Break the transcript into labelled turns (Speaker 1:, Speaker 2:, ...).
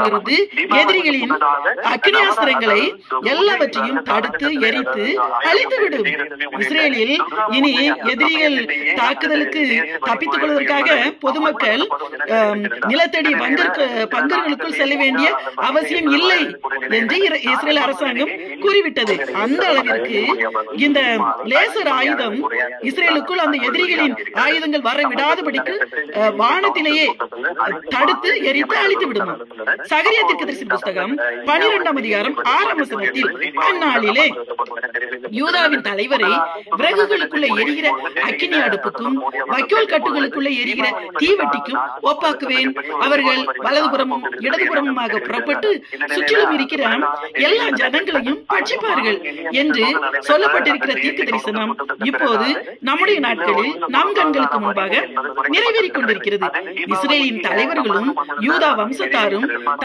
Speaker 1: இருந்து எதிரிகளின் அக்னியாஸ்திரங்களை எல்லாவற்றையும் தடுத்து எரித்து அழித்துவிடும். இஸ்ரேலில் இனி எதிரிகள் தாக்குதலுக்கு தப்பித்துக் கொள்வதற்காக பொதுமக்கள் நிலத்தடி பங்கர் பங்கர்களுக்குள் செல்ல வேண்டிய அவசியம் இல்லை என்று இஸ்ரேல் அரசாங்கம் கூறிவிட்டது அந்த அளவிற்கு இந்த லேசர் ஆயுதம் இஸ்ரேலுக்குள் அந்த எதிரிகளின் ஆயுதங்கள் வர விடாதபடிக்கு வானத்திலேயே தடுத்து எரித்து அழித்து விடும் சகரிய தீர்க்கதரிசி புஸ்தகம் பனிரெண்டாம் அதிகாரம் ஆறாம் வசனத்தில் அந்நாளிலே யூதாவின் தலைவரை விறகுகளுக்குள்ள எரிகிற அக்கினி அடுப்புக்கும் வைக்கோல் கட்டுகளுக்குள்ள எரிகிற தீவெட்டிக்கும் ஒப்பாக்குவேன். அவர்கள் வலதுபுறமும் இடதுபுறமுமாக புறப்பட்டு சுற்றிலும் இருக்கிற எல்லா ஜனங்களையும் பட்சிப்பார்கள் என்று சொல்லப்பட்டிருக்கிற தீர்க்க தரிசனம் இப்போது நம்முடைய நாட்களில் நம் கண்களுக்கு முன்பாக நிறைவேறிக் கொண்டிருக்கிறது. இஸ்ரேலின் தலைவர்களும் யூதா வம்சத்தாரும்